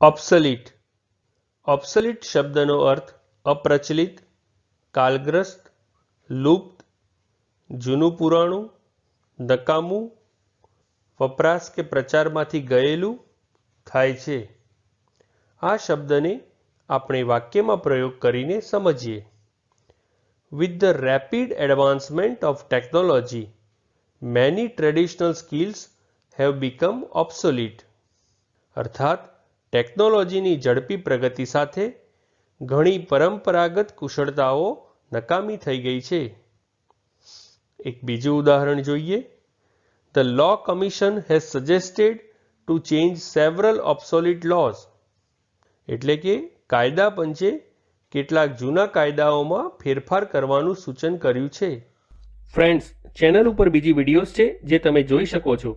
ઓબ્સલીટ ઓબ્સલીટ શબ્દનો અર્થ અપ્રચલિત, કાલગ્રસ્ત, લુપ્ત, જૂનું પુરાણું, નકામું, વપરાશ કે પ્રચારમાંથી ગયેલું થાય છે. આ શબ્દને આપણે વાક્યમાં પ્રયોગ કરીને સમજીએ. With the rapid advancement of technology many traditional skills have become obsolete અર્થાત ટેકનોલોજીની ઝડપી પ્રગતિ સાથે ઘણી પરંપરાગત કુશળતાઓ નકામી થઈ ગઈ છે. એક બીજું ઉદાહરણ જોઈએ. The law commission has suggested to change several obsolete laws એટલે કે કાયદા પંચે કેટલાક જૂના કાયદાઓમાં ફેરફાર કરવાનું સૂચન કર્યું છે. ફ્રેન્ડ્સ ચેનલ ઉપર બીજી વિડીયોઝ છે જે તમે જોઈ શકો છો.